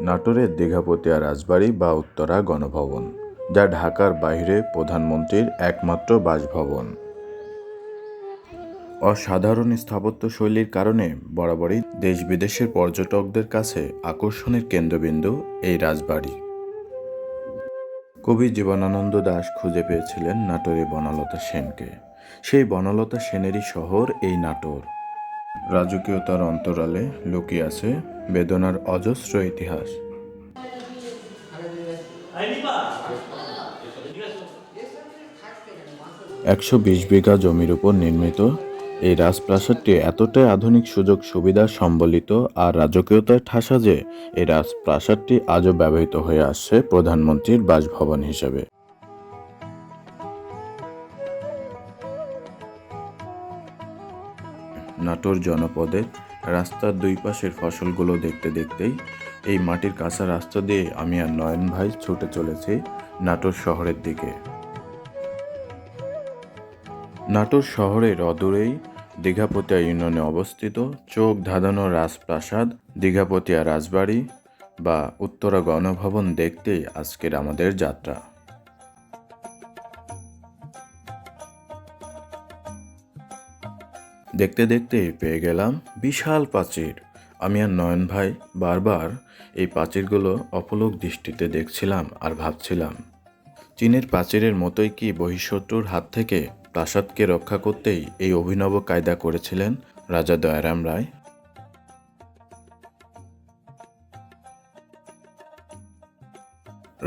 নাটোরের দীঘাপতিয়া রাজবাড়ি বা উত্তরা গণভবন, যা ঢাকার বাইরে প্রধানমন্ত্রীর একমাত্র বাসভবন। অসাধারণ স্থাপত্যশৈলীর কারণে বরাবরই দেশ বিদেশের পর্যটকদের কাছে আকর্ষণের কেন্দ্রবিন্দু এই রাজবাড়ি। কবি জীবনানন্দ দাশ খুঁজে পেয়েছিলেন নাটোরে বনলতা সেনকে। সেই বনলতা সেনেরই শহর এই নাটোর। রাজকীয়তার অন্তরালে লুকিয়ে আছে বেদনার অজস্র ইতিহাস। একশো বিশ বিঘা জমির উপর নির্মিত এই রাজপ্রাসাদটি এতটাই আধুনিক সুযোগ সুবিধা সম্বলিত আর রাজকীয়তার ঠাসা যে, এই রাজপ্রাসাদটি আজও ব্যবহৃত হয়ে আসছে প্রধানমন্ত্রীর বাসভবন হিসেবে। নাটোর জনপদের রাস্তার দুই পাশের ফসলগুলো দেখতে দেখতেই এই মাটির কাঁচা রাস্তা দিয়ে আমি আর নয়ন ভাই ছুটে চলেছি নাটোর শহরের দিকে। নাটোর শহরের অদূরেই দীঘাপতিয়া ইউনিয়নে অবস্থিত চোখ ধাঁধানো রাজপ্রাসাদ, দীঘাপতিয়া রাজবাড়ি বা উত্তরা গণভবন দেখতেই আজকের আমাদের যাত্রা। দেখতে দেখতে পেয়ে গেলাম বিশাল প্রাচীর। আমি আর নয়ন ভাই বারবার এই প্রাচীরগুলো অপলক দৃষ্টিতে দেখছিলাম আর ভাবছিলাম, চীনের প্রাচীরের মতোই কি বহিঃশত্রুর হাত থেকে প্রাসাদকে রক্ষা করতেই এই অভিনব কায়দা করেছিলেন রাজা দয়ারাম রায়?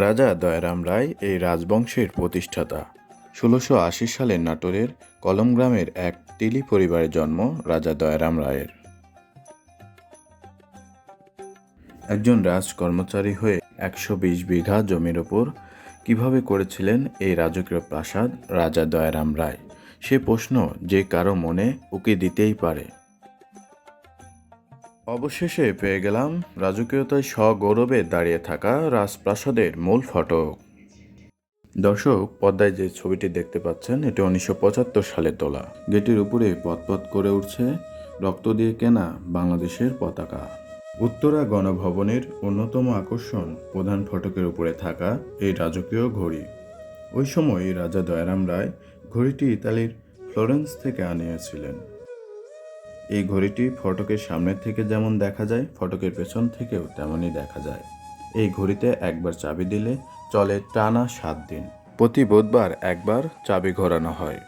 রাজা দয়ারাম রায় এই রাজবংশের প্রতিষ্ঠাতা। ষোলোশো আশি সালে নাটোরের কলম গ্রামের এক তিলি পরিবারে জন্ম রাজা দয়ারাম রায়ের। একজন রাজ কর্মচারী হয়ে একশো বিশ বিঘা জমির ওপর কীভাবে করেছিলেন এই রাজকীয় প্রাসাদ রাজা দয়ারাম রায়? সে প্রশ্ন যে কারও মনে উকি দিতেই পারে। অবশেষে পেয়ে গেলাম রাজকীয়তায় সগৌরবে দাঁড়িয়ে থাকা রাজপ্রাসাদের মূল ফটক। দর্শক, পদ্মায় যে ছবিটি দেখতে পাচ্ছেন, এটি উনিশশো পঁচাত্তর সালে তোলা গেটের উপরে পথপথ করে উঠছে রক্ত দিয়ে কেনা বাংলাদেশের পতাকা। উত্তরা গণভবনের অন্যতম আকর্ষণ প্রধান ফটকের উপরে থাকা এই রাজকীয় ঘড়ি। ওই সময় রাজা দয়ারাম রায় ঘড়িটি ইতালির ফ্লোরেন্স থেকে আনিয়েছিলেন। এই ঘড়িটি ফটকের সামনে থেকে যেমন দেখা যায়, ফটকের পেছন থেকেও তেমনই দেখা যায়। এই ঘড়িতে একবার চাবি দিলে চলে টানা সাত দিন। প্রতি বুধবার একবার চাবি ঘোরানো হয়।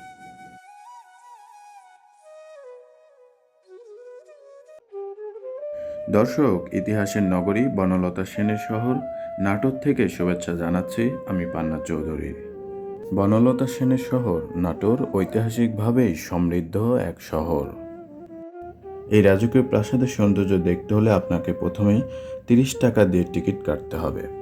দর্শক, ইতিহাসের নগরী বনলতা সেনের শহর নাটোর থেকে শুভেচ্ছা জানাচ্ছি আমি পান্না চৌধুরী। বনলতা সেনের শহর নাটোর ঐতিহাসিকভাবেই সমৃদ্ধ এক শহর। এই রাজকীয় প্রাসাদের সৌন্দর্য দেখতে হলে আপনাকে প্রথমেই তিরিশ টাকা দিয়ে টিকিট কাটতে হবে।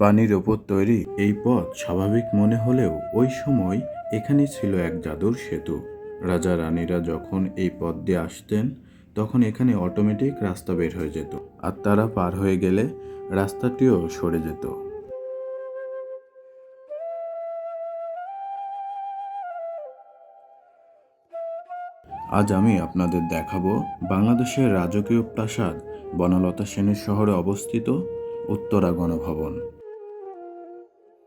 পানির ওপর তৈরি এই পথ স্বাভাবিক মনে হলেও ওই সময় এখানে ছিল এক জাদুর সেতু। রাজা রানীরা যখন এই পথ দিয়ে আসতেন, তখন এখানে অটোমেটিক রাস্তা বের হয়ে যেত আর তারা পার হয়ে গেলে রাস্তাটিও সরে যেত। আজ আমি আপনাদের দেখাবো বাংলাদেশের রাজকীয় প্রাসাদ, বনলতা সেনের শহরে অবস্থিত উত্তরা গণভবন।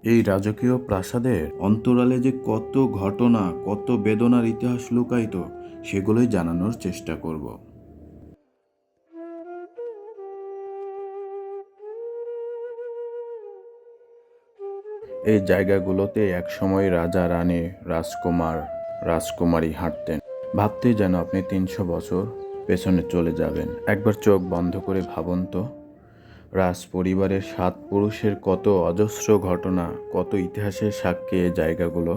এই রাজকীয় প্রাসাদের অন্তরালে যে কত ঘটনা, কত বেদনার ইতিহাস লুকায়িত, সেগুলোই জানানোর চেষ্টা করব। এই জায়গাগুলোতে একসময় রাজা, রানী, রাজকুমার, রাজকুমারী হাঁটতেন। ভাবতে যেন আপনি তিনশো বছর পেছনে চলে যাবেন। একবার চোখ বন্ধ করে ভাবুন তো। রাজ পরিবারের সাত পুরুষের কত অজস্র ঘটনা, কত ইতিহাসের সাক্ষী এই জায়গাগুলো?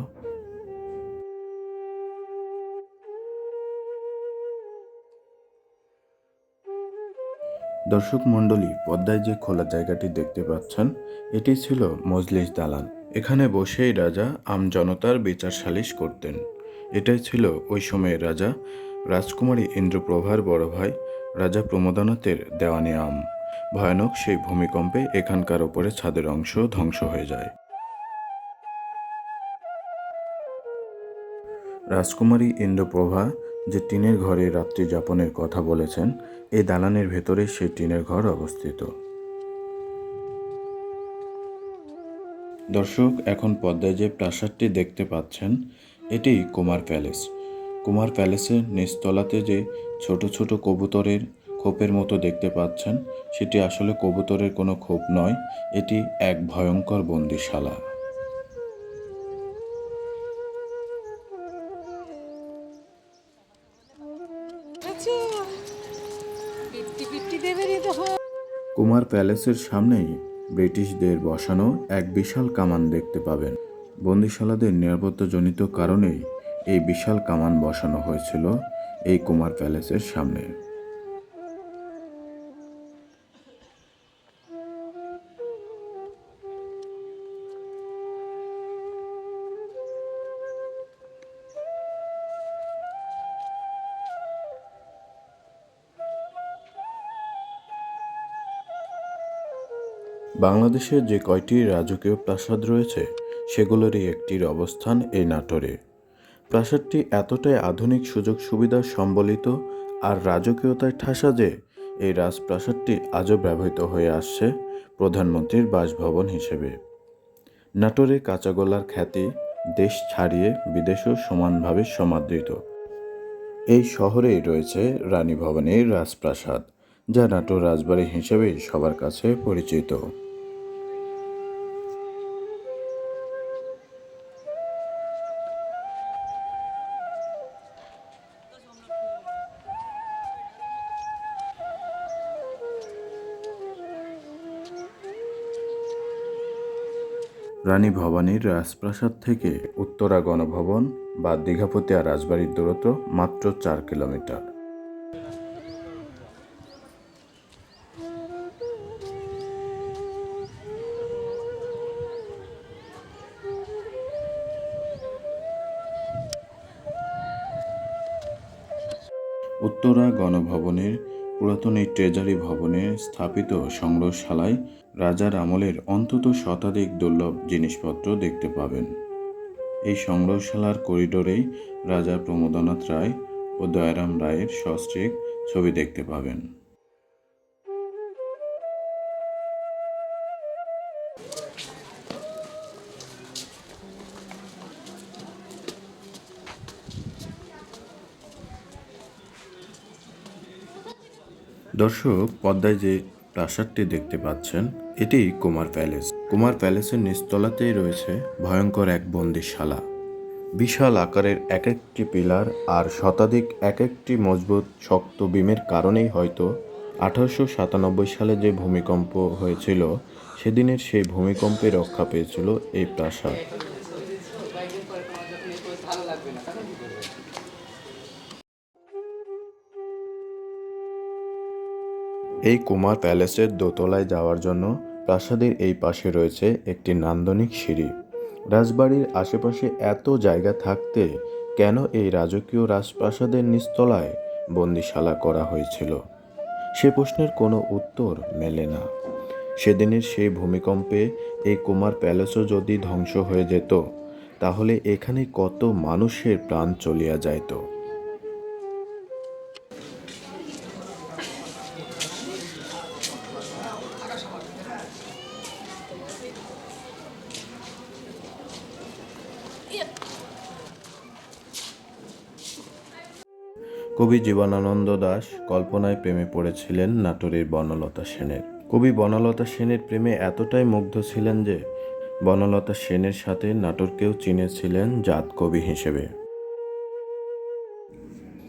দর্শক মণ্ডলী, পদ্মায় যে খোলা জায়গাটি দেখতে পাচ্ছেন, এটি ছিল মজলিস দালান। এখানে বসেই রাজা আম জনতার বিচার সালিশ করতেন। এটাই ছিল ওই সময়ের রাজা, রাজকুমারী ইন্দ্রপ্রভার বড় ভাই, রাজা প্রমোদনাথের দেওয়ানি আম। ভয়ানক সেই ভূমিকম্পে এখানকার ওপরে ছাদের অংশ ধ্বংস হয়ে যায়। রাজকুমারী ইন্দ্রপ্রভা যে টিনের ঘরে রাত্রি যাপনের কথা বলেছেন, এই দালানের ভেতরে সেই টিনের ঘর অবস্থিত। দর্শক, এখন পদ্মায় যে প্রাসাদটি দেখতে পাচ্ছেন, এটি কুমার প্যালেস। কুমার প্যালেসের নিচতলাতে যে ছোট ছোট কবুতরের খোপের মতো দেখতে পাচ্ছেন সেটি আসলে কবুতরের কোনো খোপ নয় এটি এক ভয়ঙ্কর বন্দিশালা। আচ্ছা কুমার প্যালেসের সামনেই ব্রিটিশদের বসানো এক বিশাল কামান দেখতে পাবেন। বন্দিশালাদের নিরাপত্তাজনিত কারণেই এই বিশাল কামান বসানো হয়েছিল এই কুমার প্যালেসের সামনে। বাংলাদেশের যে কয়টি রাজকীয় প্রাসাদ রয়েছে, সেগুলোরই একটির অবস্থান এই নাটোরে। প্রাসাদটি এতটাই আধুনিক সুযোগ সুবিধা সম্বলিত আর রাজকীয়তায় ঠাসা যে, এই রাজপ্রাসাদটি আজও ব্যবহৃত হয়ে আসছে প্রধানমন্ত্রীর বাসভবন হিসেবে। নাটোরে কাঁচাগোলার খ্যাতি দেশ ছাড়িয়ে বিদেশেও সমানভাবে সমাদৃত। এই শহরেই রয়েছে রানী ভবনের রাজপ্রাসাদ, যা নাটোর রাজবাড়ি হিসেবে সবার কাছে পরিচিত। রানী ভবানীর রাজপ্রাসাদ থেকে উত্তরা গণভবন বা দীঘাপতিয়া রাজবাড়ির দূরত্ব মাত্র চার কিলোমিটার। উত্তরা গণভবনের পুরাতন এই ট্রেজারি ভবনে স্থাপিত সংগ্রহশালায় রাজার আমলের অন্তত শতাধিক দুর্লভ জিনিসপত্র দেখতে পাবেন। এই সংগ্রহশালার করিডোরেই রাজা প্রমোদনাথ রায় ও দয়ারাম রায়ের সস্ত্রীক ছবি দেখতে পাবেন। দর্শক, পদ্মায় যে প্রাসাদটি দেখতে পাচ্ছেন, এটি কুমার প্যালেস। কুমার প্যালেসের নিচতলাতেই রয়েছে ভয়ঙ্কর এক বন্দিশালা। বিশাল আকারের এক একটি পিলার আর শতাধিক এক একটি মজবুত শক্ত বিমের কারণেই হয়তো আঠারোশো সাতানব্বই সালে যে ভূমিকম্প হয়েছিল, সেদিনের সেই ভূমিকম্পে রক্ষা পেয়েছিল এই প্রাসাদ। এই কুমার প্যালেসের দোতলায় যাওয়ার জন্য প্রাসাদের এই পাশে রয়েছে একটি নান্দনিক সিঁড়ি। রাজবাড়ির আশেপাশে এত জায়গা থাকতে কেন এই রাজকীয় রাজপ্রাসাদের নিস্তলায় বন্দিশালা করা হয়েছিল? সে প্রশ্নের কোনো উত্তর মেলে না। সেদিনের সেই ভূমিকম্পে এই কুমার প্যালেসও যদি ধ্বংস হয়ে যেত, তাহলে এখানে কত মানুষের প্রাণ চলিয়া যাইত? কবি জীবনানন্দ দাশ কল্পনায় প্রেমে পড়েছিলেন নাটোরের বনলতা সেনের। কবি বনলতা সেনের প্রেমে এতটাই মুগ্ধ ছিলেন যে, বনলতা সেনের সাথে নাটোরকেও চিনেছিলেন জাত কবি হিসেবে।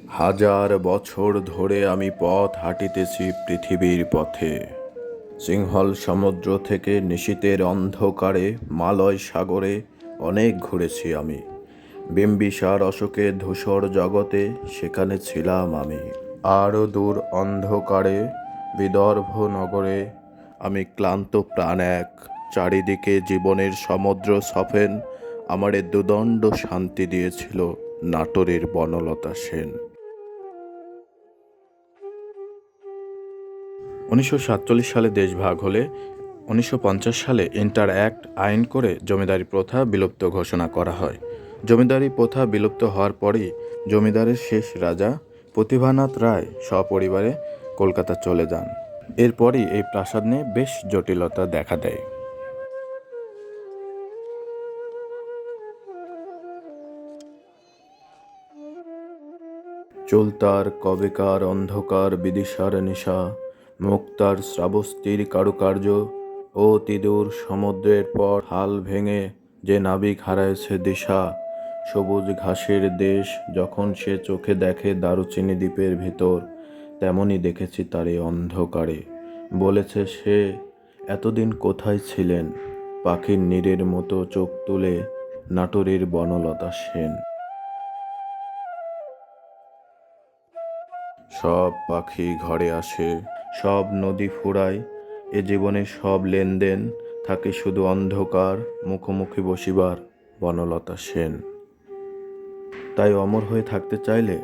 হাজার বছর ধরে আমি পথ হাঁটিতেছি পৃথিবীর পথে। সিংহল সমুদ্র থেকে নিশীতের অন্ধকারে, মালয় সাগরে অনেক ঘুরেছি আমি। বিম্বিসার অশোকের ধূসর জগতে, সেখানে ছিলাম আমি। আরও দূর অন্ধকারে, বিদর্ভ নগরে, আমি ক্লান্ত প্রাণ এক। চারিদিকে জীবনের সমুদ্র সফেন, আমারে দুদণ্ড শান্তি দিয়েছিল নাটোরের বনলতা সেন। উনিশশো সাতচল্লিশ সালে দেশ ভাগ হলে, উনিশশো পঞ্চাশ সালে ইন্টার অ্যাক্ট আইন করে জমিদারি প্রথা বিলুপ্ত ঘোষণা করা হয়। জমিদারি প্রথা বিলুপ্ত হওয়ার পরই জমিদারের শেষ রাজা প্রতিভানাথ রায় সপরিবারে কলকাতা চলে যান। এরপরই এই প্রাসাদ নিয়ে বেশ জটিলতা দেখা দেয়। চলতার কবেকার অন্ধকার, বিদিশার নিশা মুক্তার শ্রাবস্তির কারুকার্য ও তিদুর সমুদ্রের পর হাল ভেঙে যে নাবিক হারাইছে দিশা সবুজ ঘাসের দেশ, যখন সে চোখে দেখে দারুচিনি দ্বীপের ভিতর তেমনই দেখেছি তারে অন্ধকারে। বলেছে সে, এতদিন কোথায় ছিলেন? পাখির নীরের মতো চোখ তুলে নাটোরের বনলতা সেন। সব পাখি ঘরে আসে, সব নদী ফুরায়, এ জীবনে সব লেনদেন থাকে শুধু অন্ধকার, মুখোমুখি বসিবার বনলতা সেন। তাই অমর হয়ে থাকতে চাইলে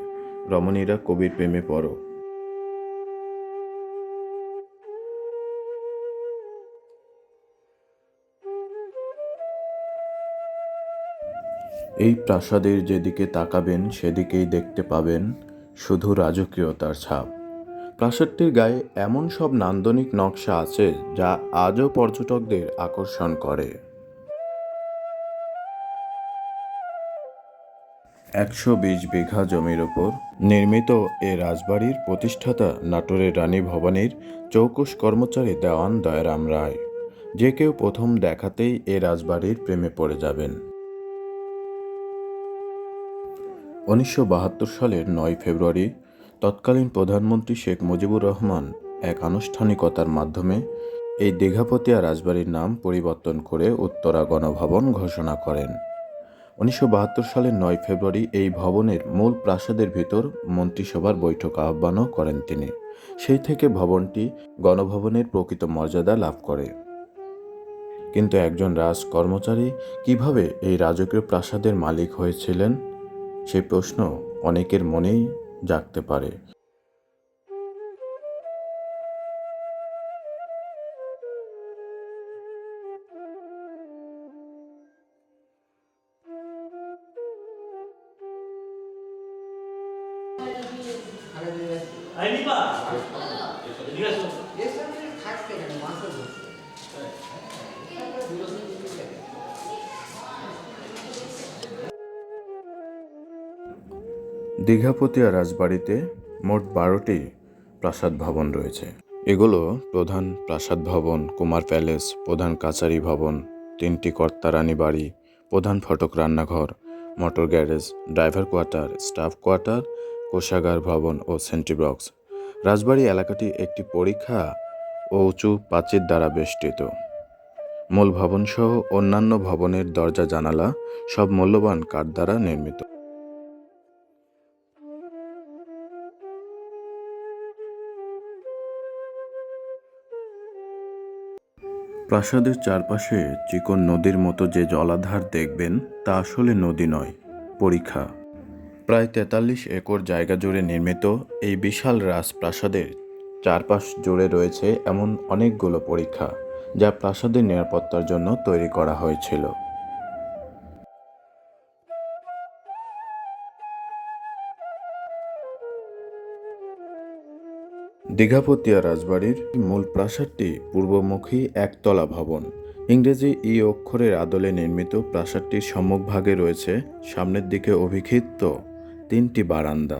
রমণীরা কবির প্রেমে পড়ো। এই প্রাসাদের যেদিকে তাকাবেন, সেদিকেই দেখতে পাবেন শুধু রাজকীয়তার ছাপ। প্রাসাদটির গায়ে এমন সব নান্দনিক নকশা আছে যা আজও পর্যটকদের আকর্ষণ করে। একশো বিশ বিঘা জমির ওপর নির্মিত এ রাজবাড়ির প্রতিষ্ঠাতা নাটোরের রানী ভবানীর চৌকুশ কর্মচারী দেওয়ান দয়ারাম রায়। যে কেউ প্রথম দেখাতেই এ রাজবাড়ির প্রেমে পড়ে যাবেন। উনিশশো বাহাত্তর সালের নয় ফেব্রুয়ারি তৎকালীন প্রধানমন্ত্রী শেখ মুজিবুর রহমান এক আনুষ্ঠানিকতার মাধ্যমে এই দীঘাপতিয়া রাজবাড়ির নাম পরিবর্তন করে উত্তরা গণভবন ঘোষণা করেন। উনিশশো বাহাত্তর সালের নয় ফেব্রুয়ারি এই ভবনের মূল প্রাসাদের ভিতর মন্ত্রিসভার বৈঠক আহ্বানও করেন তিনি। সেই থেকে ভবনটি গণভবনের প্রকৃত মর্যাদা লাভ করে। কিন্তু একজন রাজ কর্মচারী কীভাবে এই রাজকীয় প্রাসাদের মালিক হয়েছিলেন? সেই প্রশ্ন অনেকের মনেই জাগতে পারে। দীঘাপতিয়া রাজবাড়িতে মোট বারোটি প্রাসাদ ভবন রয়েছে। এগুলো প্রধান প্রাসাদ ভবন, কুমার প্যালেস, প্রধান কাচারি ভবন, তিনটি কর্তারানী বাড়ি, প্রধান ফটক রান্নাঘর, motor garage, driver quarter, staff quarter, কোষাগার ভবন ও সেন্ট্রি বক্স রাজবাড়ি এলাকাটি একটি পরীক্ষা ও উঁচু প্রাচীর দ্বারা বেষ্টিত। মূল ভবনসহ অন্যান্য ভবনের দরজা জানালা সব মূল্যবান কাঠ দ্বারা নির্মিত। প্রাসাদের চারপাশে চিকন নদীর মতো যে জলাধার দেখবেন, তা আসলে নদী নয় পরীক্ষা প্রায় তেতাল্লিশ একর জায়গা জুড়ে নির্মিত এই বিশাল রাজপ্রাসাদের চারপাশ জুড়ে রয়েছে এমন অনেকগুলো পরীক্ষা যা প্রাসাদের নিরাপত্তার জন্য তৈরি করা হয়েছিল। দীঘাপতিয়া রাজবাড়ির মূল প্রাসাদটি পূর্বমুখী একতলা ভবন। ইংরেজি ই অক্ষরের আদলে নির্মিত প্রাসাদটির সম্মুখভাগে রয়েছে সামনের দিকে অভিক্ষিপ্ত তিনটি বারান্দা।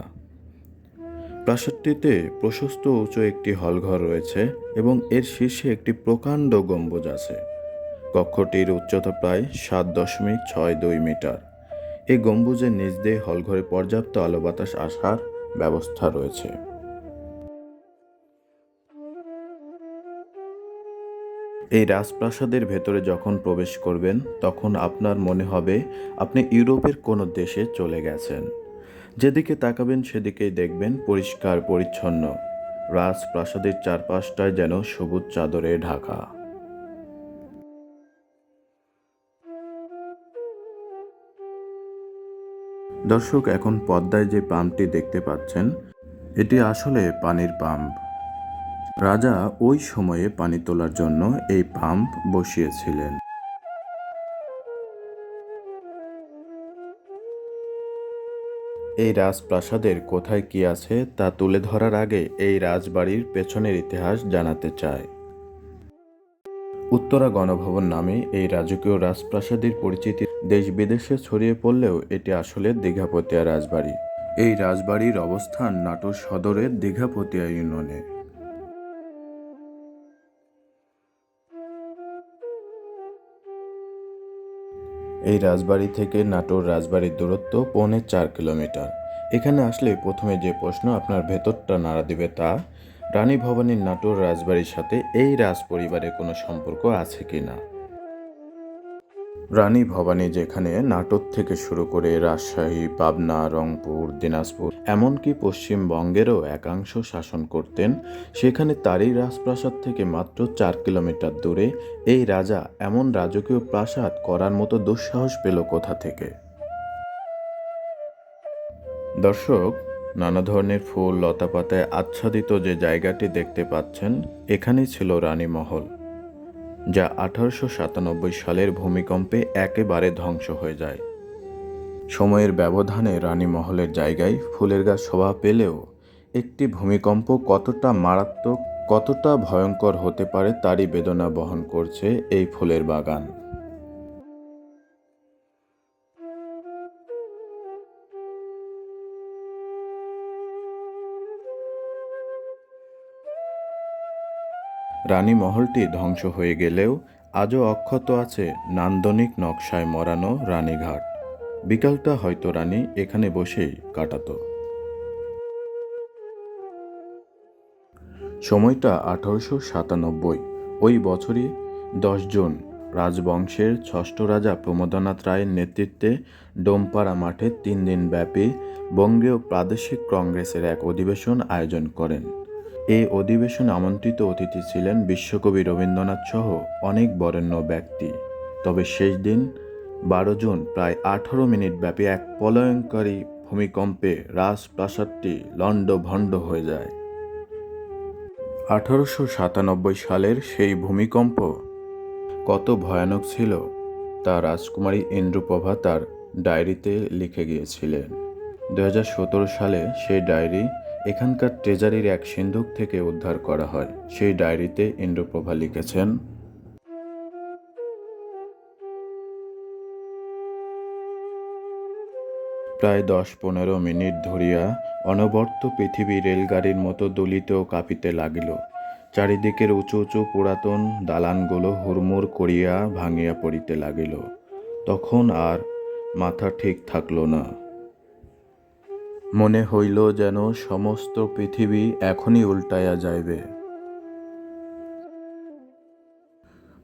প্রাসাদটিতে প্রশস্ত উঁচু একটি হলঘর রয়েছে এবং এর শীর্ষে একটি প্রকাণ্ড গম্বুজ আছে। কক্ষটির উচ্চতা প্রায় সাত দশমিক ছয় দুই মিটার। এই গম্বুজের নিচ দিয়ে হলঘরে পর্যাপ্ত আলো বাতাস আসার ব্যবস্থা রয়েছে। এই রাজপ্রাসাদের ভেতরে যখন প্রবেশ করবেন, তখন আপনার মনে হবে আপনি ইউরোপের কোনো দেশে চলে গেছেন। যেদিকে তাকাবেন, সেদিকেই দেখবেন পরিষ্কার, পরিচ্ছন্ন। রাজপ্রাসাদের চারপাশটায় যেন সবুজ চাদরে ঢাকা। দর্শক, এখন পদ্মায় যে পাম্পটি দেখতে পাচ্ছেন, এটি আসলে পানির পাম্প। রাজা ওই সময়ে পানি তোলার জন্য এই পাম্প বসিয়েছিলেন। এই রাজপ্রাসাদের কোথায় কি আছে তা তুলে ধরার আগে এই রাজবাড়ির পেছনের ইতিহাস জানাতে চায়। উত্তরা গণভবন নামে এই রাজকীয় রাজপ্রাসাদের পরিচিতি দেশ বিদেশে ছড়িয়ে পড়লেও এটি আসলে দীঘাপতিয়া রাজবাড়ি। এই রাজবাড়ির অবস্থান নাটোর সদরের দীঘাপতিয়া ইউনিয়নে। এই রাজবাড়ি থেকে নাটোর রাজবাড়ির দূরত্ব পৌনে চার কিলোমিটার। এখানে আসলে প্রথমে যে প্রশ্ন আপনার ভেতরটা নাড়া দিবে তা, রানী ভবানীর নাটোর রাজবাড়ির সাথে এই রাজ পরিবারের কোনো সম্পর্ক আছে কি না রানী ভবানী যেখানে নাটোর থেকে শুরু করে রাজশাহী, পাবনা, রংপুর, দিনাজপুর, এমনকি পশ্চিমবঙ্গেরও একাংশ শাসন করতেন, সেখানে তারই রাজপ্রাসাদ থেকে মাত্র চার কিলোমিটার দূরে এই রাজা এমন রাজকীয় প্রাসাদ করার মতো দুঃসাহস পেল কোথা থেকে? দর্শক, নানা ধরনের ফুল, লতাপাতায় আচ্ছাদিত যে জায়গাটি দেখতে পাচ্ছেন, এখানেই ছিল রানী মহল যা আঠারোশো সাতানব্বই সালের ভূমিকম্পে একেবারে ধ্বংস হয়ে যায়। সময়ের ব্যবধানে রানী মহলের জায়গায় ফুলের গাছ শোভা পেলেও একটি ভূমিকম্প কতটা মারাত্মক, কতটা ভয়ঙ্কর হতে পারে তারই বেদনা বহন করছে এই ফুলের বাগান। রানী মহলটি ধ্বংস হয়ে গেলেও আজও অক্ষত আছে নান্দনিক নকশায় মরানো রানীঘাট। বিকালটা হয়তো রানী এখানে বসেই কাটাত। সময়টা আঠারোশো সাতানব্বই। ওই বছরই দশজন রাজবংশের ষষ্ঠ রাজা প্রমোদনাথ রায়ের নেতৃত্বে ডোমপাড়া মাঠে তিন দিন ব্যাপী বঙ্গীয় প্রাদেশিক কংগ্রেসের এক অধিবেশন আয়োজন করেন। এই অধিবেশনে আমন্ত্রিত অতিথি ছিলেন বিশ্বকবি রবীন্দ্রনাথ সহ অনেক বরেণ্য ব্যক্তি। তবে শেষ দিন বারো জুন প্রায় আঠারো মিনিট ব্যাপী এক প্রলয়ঙ্কারী ভূমিকম্পে রাজপ্রাসাদটি লণ্ডভণ্ড হয়ে যায়। আঠারোশো সাতানব্বই সালের সেই ভূমিকম্প কত ভয়ানক ছিল তা রাজকুমারী ইন্দ্রপ্রভা তার ডায়েরিতে লিখে গিয়েছিলেন। দু হাজার সতেরো সালে সেই ডায়েরি এখানকার ট্রেজারির এক সিন্ধুক থেকে উদ্ধার করা হয়। সেই ডায়েরিতে ইন্দ্রপ্রভা লিখেছেন, প্রায় দশ পনেরো মিনিট ধরিয়া অনবর্ত পৃথিবী রেলগাড়ির মতো দুলিত কাঁপিতে লাগিল। চারিদিকের উঁচু উঁচু পুরাতন দালানগুলো হুড়মুড় করিয়া ভাঙিয়া পড়িতে লাগিল। তখন আর মাথা ঠিক থাকল না। মনে হইল যেন সমস্ত পৃথিবী এখনই উল্টাইয়া যাইবে।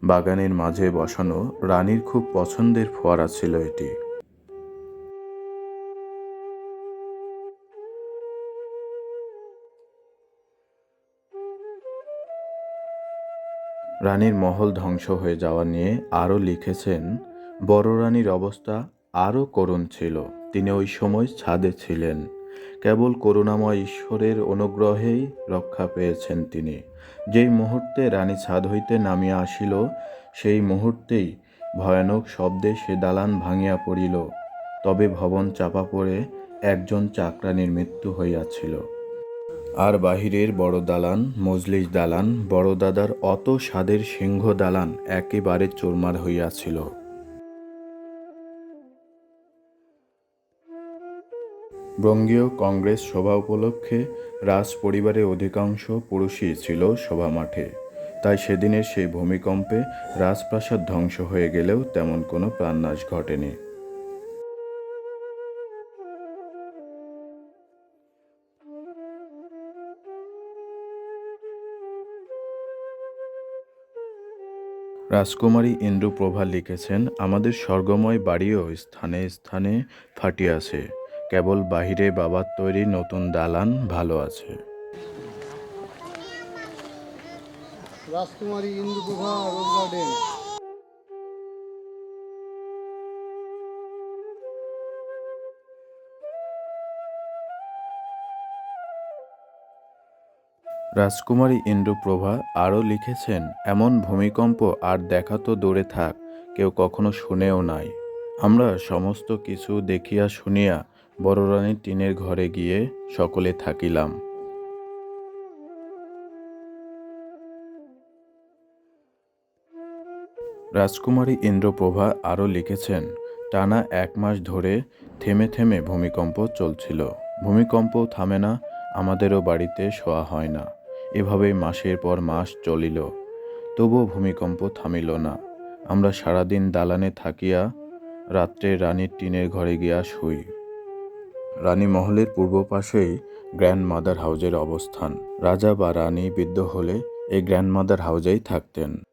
বাগানের মাঝে বসানো রানীর খুব পছন্দের ফোয়ারা ছিল এটি। রানীর মহল ধ্বংস হয়ে যাওয়া নিয়ে আরও লিখেছেন, বড় রানীর অবস্থা আরও করুণ ছিল। তিনি ওই সময় ছাদে ছিলেন। কেবল করুণাময় ঈশ্বরের অনুগ্রহেই রক্ষা পেয়েছেন তিনি। যেই মুহূর্তে রানী ছাদ হইতে নামিয়া আসিল, সেই মুহূর্তেই ভয়ানক শব্দে সে দালান ভাঙিয়া পড়িল। তবে ভবন চাপা পড়ে একজন চাকরানির মৃত্যু হইয়াছিল। আর বাহিরের বড় দালান, মজলিস দালান, বড় দাদার অত স্বাদের সিংহ দালান একেবারে চোরমার হইয়াছিল। বঙ্গীয় কংগ্রেস সভা উপলক্ষে রাজ পরিবারের অধিকাংশ পুরুষই ছিল সভা মাঠে তাই সেদিনের সেই ভূমিকম্পে রাজপ্রাসাদ ধ্বংস হয়ে গেলেও তেমন কোনো প্রাণনাশ ঘটেনি। রাজকুমারী ইন্দ্রপ্রভা লিখেছেন, আমাদের স্বর্গময় বাড়িও স্থানে স্থানে ফাটিয়াছে। কেবল বাহিরে বাবার তৈরি নতুন দালান ভালো আছে। রাজকুমারী ইন্দুপ্রভা গার্ডেন। রাজকুমারী ইন্দ্রপ্রভা আরও লিখেছেন এমন ভূমিকম্প আর দেখা তো দূরে থাক কেউ কখনো শুনেও নাই। আমরা সমস্ত কিছু দেখিয়া শুনিয়া বড় রানীর টিনের ঘরে গিয়ে সকলে থাকিলাম। রাজকুমারী ইন্দ্রপ্রভা আরও লিখেছেন, টানা এক মাস ধরে থেমে থেমে ভূমিকম্প চলছিল। ভূমিকম্প থামে না, আমাদেরও বাড়িতে শোয়া হয় না। এভাবেই মাসের পর মাস চলিল। তবুও ভূমিকম্প থামিল না। আমরা সারাদিন দালানে থাকিয়া রাত্রে রানীর টিনের ঘরে গিয়া শুই। রানী মহলের পূর্ব পাশেই গ্র্যান্ড মাদার হাউজের অবস্থান। রাজা বা রানী বৃদ্ধ হলে এই গ্র্যান্ড মাদার হাউজেই থাকতেন।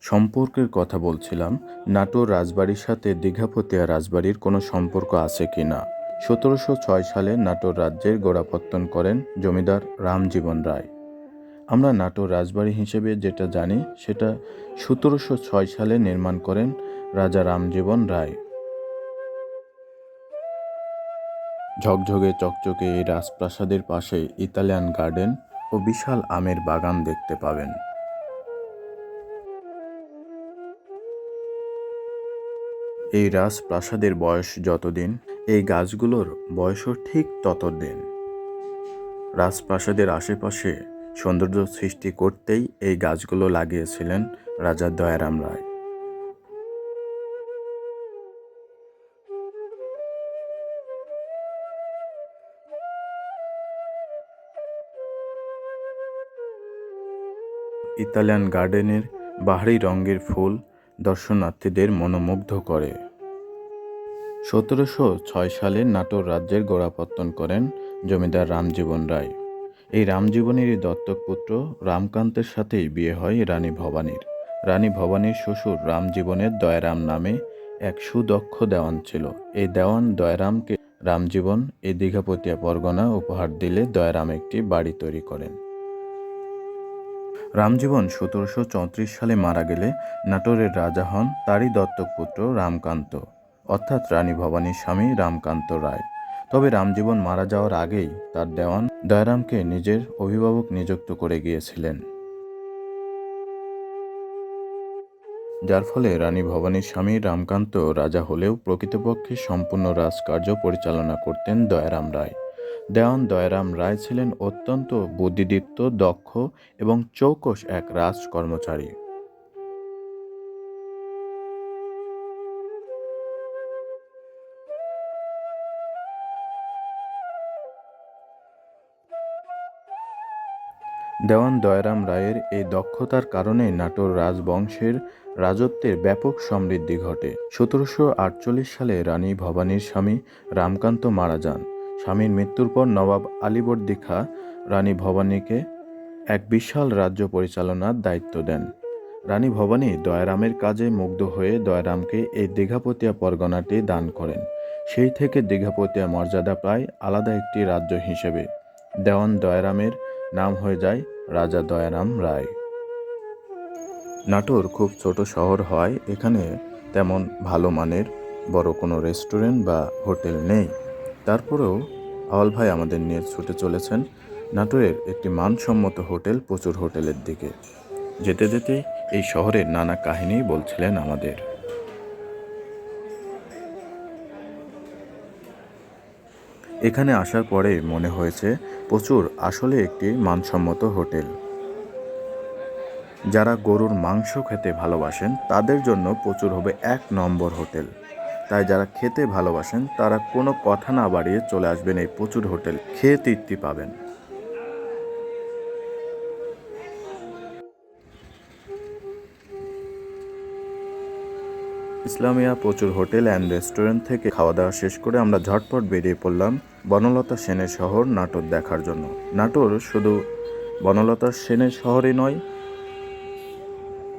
সম্পর্কের কথা বলছিলাম, নাটোর রাজবাড়ির সাথে দীঘাপতিয়া রাজবাড়ির কোনো সম্পর্ক আছে কি না? সতেরোশো ছয় সালে নাটোর রাজ্যের গোড়াপত্তন করেন জমিদার রামজীবন রায়। আমরা নাটোর রাজবাড়ি হিসেবে যেটা জানি, সেটা সতেরোশো ছয় সালে নির্মাণ করেন রাজা রামজীবন রায়। ঝকঝকে চকচকে এই রাজপ্রাসাদের পাশে ইতালিয়ান গার্ডেন ও বিশাল আমের বাগান দেখতে পাবেন। এই রাজপ্রাসাদের বয়স যতদিন, এই গাছগুলোর বয়সও ঠিক ততদিন। রাজপ্রাসাদের আশেপাশে সৌন্দর্য সৃষ্টি করতেই এই গাছগুলো লাগিয়েছিলেন রাজা দয়ারাম রায়। ইতালিয়ান গার্ডেনের বাহারি রঙের ফুল দর্শনার্থীদের মনোমুগ্ধ করে। সতেরোশো ছয় সালে নাটোর রাজ্যের গোড়াপত্তন করেন জমিদার রামজীবন রায়। এই রামজীবনেরই দত্তক পুত্র রামকান্তের সাথেই বিয়ে হয় রানী ভবানীর। রানী ভবানীর শ্বশুর রামজীবনের দয়ারাম নামে এক সুদক্ষ দেওয়ান ছিল। এই দেওয়ান দয়ারামকে রামজীবন এই দীঘাপতিয়া পরগনা উপহার দিলে দয়ারাম একটি বাড়ি তৈরি করেন। রামজীবন সতেরোশো চৌত্রিশ সালে মারা গেলে নাটোরের রাজা হন তারই দত্তক পুত্র রামকান্ত। অর্থাৎ রানী ভবানীর স্বামী রামকান্ত রায়। তবে রামজীবন মারা যাওয়ার আগেই তার দেওয়ান দয়ারামকে নিজের অভিভাবক নিযুক্ত করে গিয়েছিলেন। যার ফলে রানী ভবানীর স্বামী রামকান্ত রাজা হলেও প্রকৃতপক্ষে সম্পূর্ণ রাজকার্য পরিচালনা করতেন দয়ারাম রায়। দেওয়ান দয়ারাম রায় ছিলেন অত্যন্ত বুদ্ধিদীপ্ত, দক্ষ এবং চৌকস এক রাজ কর্মচারী দেওয়ান দয়ারাম রায়ের এই দক্ষতার কারণে নাটোর রাজবংশের রাজত্বের ব্যাপক সমৃদ্ধি ঘটে। সতেরোশো আটচল্লিশ সালে রানী ভবানীর স্বামী রামকান্ত মারা যান। স্বামীর মৃত্যুর পর নবাব আলীবর্দী খাঁ রানী ভবানীকে এক বিশাল রাজ্য পরিচালনার দায়িত্ব দেন। রানী ভবানী দয়ারামের কাজে মুগ্ধ হয়ে দয়ারামকে এই দীঘাপতিয়া পরগনাটি দান করেন। সেই থেকে দীঘাপতিয়া মর্যাদা প্রায় আলাদা একটি রাজ্য হিসেবে। দেওয়ান দয়ারামের নাম হয়ে যায় রাজা দয়ারাম রায়। নাটোর খুব ছোট শহর হওয়ায় এখানে তেমন ভালো মানের বড় কোনো রেস্টুরেন্ট বা হোটেল নেই। তারপরেও আওয়াল ভাই আমাদের নিয়ে ছুটে চলেছেন নাটোরের একটি মানসম্মত হোটেল প্রচুর হোটেলের দিকে। যেতে যেতে এই শহরের নানা কাহিনী বলছিলেন আমাদের। এখানে আসার পরে মনে হয়েছে, প্রচুর আসলে একটি মানসম্মত হোটেল। যারা গরুর মাংস খেতে ভালোবাসেন, তাদের জন্য প্রচুর হবে এক নম্বর হোটেল। তাই যারা খেতে ভালোবাসেন, তারা কোনো কথা না বাড়িয়ে চলে আসবেন এই প্রচুর হোটেল। খেয়ে তৃপ্তি পাবেন। ইসলামিয়া প্রচুর হোটেল অ্যান্ড রেস্টুরেন্ট থেকে খাওয়া দাওয়া শেষ করে আমরা ঝটপট বেরিয়ে পড়লাম বনলতা সেনের শহর নাটোর দেখার জন্য। নাটোর শুধু বনলতা সেনের শহরই নয়,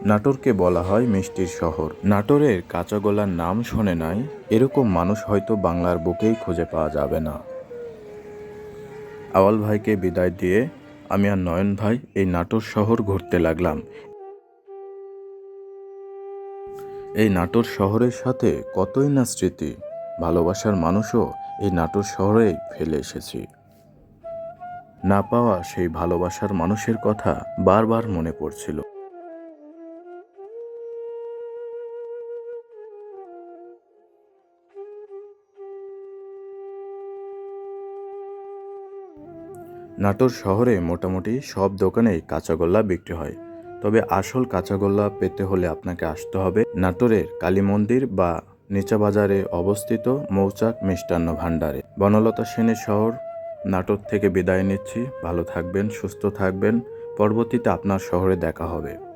নাটোরকে বলা হয় মিষ্টির শহর। নাটোরের কাঁচাগোলার নাম শোনে নাই, এরকম মানুষ হয়তো বাংলার বুকেই খুঁজে পাওয়া যাবে না। আওয়াল ভাইকে বিদায় দিয়ে আমি আর নয়ন ভাই এই নাটোর শহর ঘুরতে লাগলাম। এই নাটোর শহরের সাথে কতই না স্মৃতি, ভালোবাসার মানুষও এই নাটোর শহরে ফেলে এসেছি। না পাওয়া সেই ভালোবাসার মানুষের কথা বারবার মনে পড়ছিল। নাটোর শহরে মোটামুটি সব দোকানেই কাঁচাগোল্লা বিক্রি হয়। তবে আসল কাঁচাগোল্লা পেতে হলে আপনাকে আসতে হবে নাটোরের কালী মন্দির বা নিচা বাজারে অবস্থিত মৌচাক মিষ্টান্ন ভাণ্ডারে। বনলতা সেনের শহর, নাটোর থেকে বিদায় নিচ্ছি। ভালো থাকবেন, সুস্থ থাকবেন। পরবর্তীতে আপনার শহরে দেখা হবে।